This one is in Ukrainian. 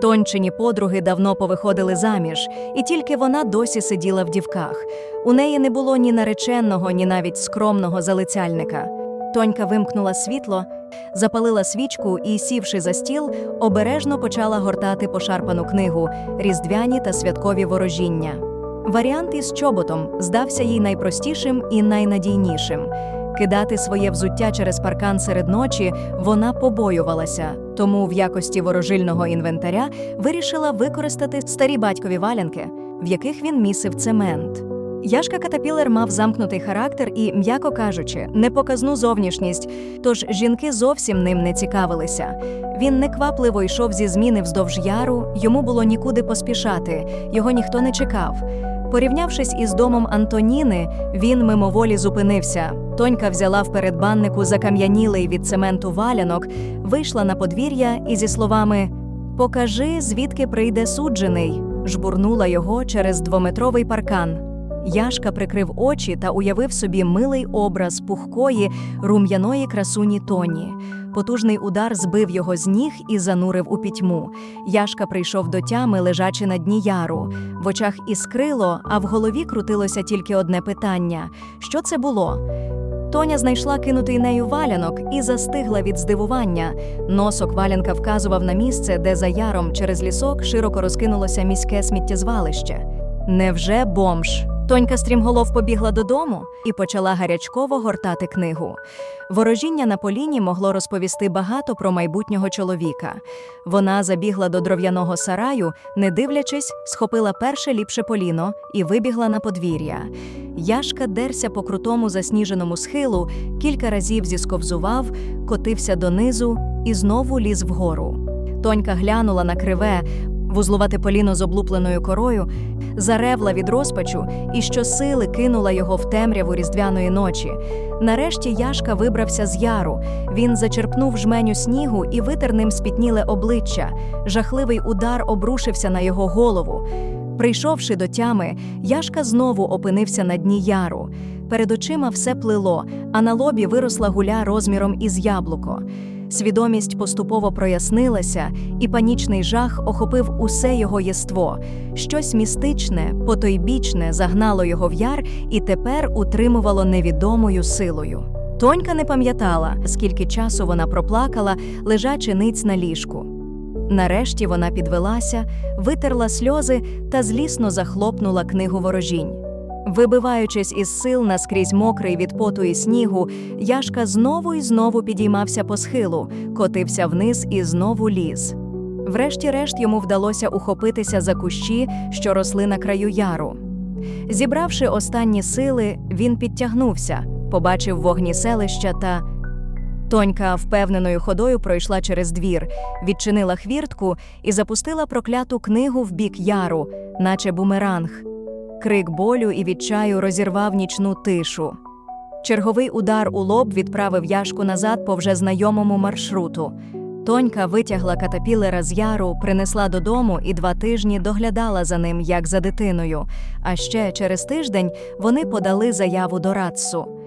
Тончині подруги давно повиходили заміж, і тільки вона досі сиділа в дівках. У неї не було ні нареченого, ні навіть скромного залицяльника. Тонька вимкнула світло, запалила свічку і, сівши за стіл, обережно почала гортати пошарпану книгу Різдвяні та святкові ворожіння. Варіант із чоботом здався їй найпростішим і найнадійнішим. Кидати своє взуття через паркан серед ночі вона побоювалася, тому в якості ворожильного інвентаря вирішила використати старі батькові валянки, в яких він місив цемент. Яшка Катапілер мав замкнутий характер і, м'яко кажучи, непоказну зовнішність, тож жінки зовсім ним не цікавилися. Він неквапливо йшов зі зміни вздовж яру, йому було нікуди поспішати, його ніхто не чекав. Порівнявшись із домом Антоніни, він мимоволі зупинився. Тонька взяла в передбаннику закам'янілий від цементу валянок, вийшла на подвір'я і зі словами Покажи, звідки прийде суджений, жбурнула його через двометровий паркан. Яшка прикрив очі та уявив собі милий образ пухкої, рум'яної красуні Тоні. Потужний удар збив його з ніг і занурив у пітьму. Яшка прийшов до тями, лежачи на дні яру. В очах іскрило, а в голові крутилося тільки одне питання: що це було? Тоня знайшла кинутий нею валянок і застигла від здивування. Носок валянка вказував на місце, де за яром через лісок широко розкинулося міське сміттєзвалище. Невже бомж? Тонька стрімголов побігла додому і почала гарячково гортати книгу. Ворожіння на поліні могло розповісти багато про майбутнього чоловіка. Вона забігла до дров'яного сараю, не дивлячись, схопила перше ліпше поліно і вибігла на подвір'я. Яшка дерся по крутому засніженому схилу, кілька разів зісковзував, котився донизу і знову ліз вгору. Тонька глянула на криве, вузлувате поліно з облупленою корою, заревла від розпачу і щосили кинула його в темряву різдвяної ночі. Нарешті Яшка вибрався з яру. Він зачерпнув жменю снігу і витер ним спітніле обличчя. Жахливий удар обрушився на його голову. Прийшовши до тями, Яшка знову опинився на дні яру. Перед очима все плило, а на лобі виросла гуля розміром із яблуко. Свідомість поступово прояснилася, і панічний жах охопив усе його єство. Щось містичне, потойбічне загнало його в яр і тепер утримувало невідомою силою. Тонька не пам'ятала, скільки часу вона проплакала, лежачи ниць на ліжку. Нарешті вона підвелася, витерла сльози та злісно захлопнула книгу ворожінь. Вибиваючись із сил наскрізь мокрий від поту і снігу, Яшка знову і знову підіймався по схилу, котився вниз і знову ліз. Врешті-решт йому вдалося ухопитися за кущі, що росли на краю яру. Зібравши останні сили, він підтягнувся, побачив вогні селища та. Тонька впевненою ходою пройшла через двір, відчинила хвіртку і запустила прокляту книгу в бік яру, наче бумеранг. Крик болю і відчаю розірвав нічну тишу. Черговий удар у лоб відправив Яшку назад по вже знайомому маршруту. Тонька витягла катапілера з яру, принесла додому і два тижні доглядала за ним, як за дитиною. А ще через тиждень вони подали заяву до Рацу.